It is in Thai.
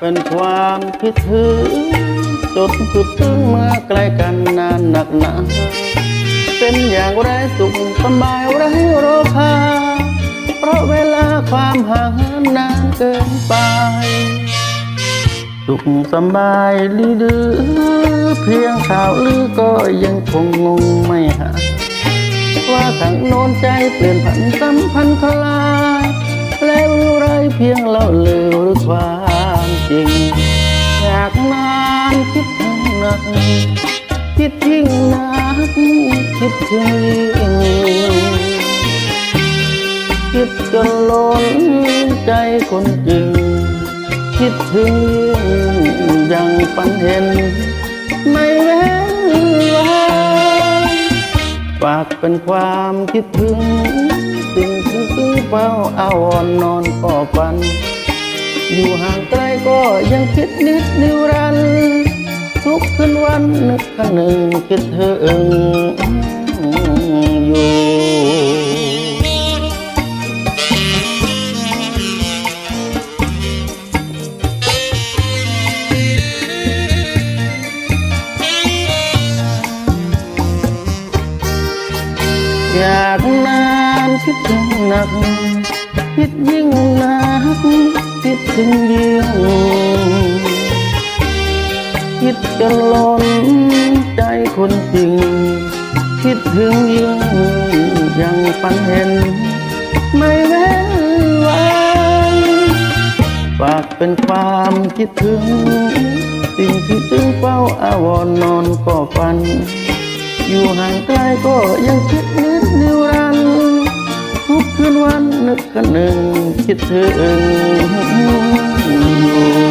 เป็นความคิดถึงจดสุดถึงมาใกล้กันนานหนักหนาเป็นอย่างไรสุขสบายไรโรคาเพราะเวลาความห่างนานเกินไป สุขสบายหรือดือเพียงข่าวลือก็ยังคงงงไม่หาว่าทางโน้นใจเปลี่ยนผันสัมพันธ์คลายแล้วไรเพียงเล่าลือากนานคิดถึงหนักคิดยิ่งนักคิดถึงยิ่งคิดจนล้นใจคนจริง คิดถึงยิ่งยังปันเห็น ไม่เว้นวันฝากเป็นความคิดถึง สิ่งที่ถึงเฝ้าอาวรนอนก็ฝัน อยู่ห่างไกลก็ยังคิดนิดนิรันดร์ทุกคืนวันนึกครั้งหนึ่งคิดถึงอยู่อยากนานคิดถึงหนัก คิดยิ่งนัก คิดถึงยิ่งคิดจนล้นใจคนจริง คิดถึงยิ่งยังปันเห็น ไม่เว้นวันฝากเป็นความคิดถึง สิ่งที่ถึงเฝ้าอาวรนอนก็ฝัน อยู่ห่างไกลก็ยังคิดนิดนิรันดร์ทุกคืนวันนึกกันหนึ่ง คิดถึง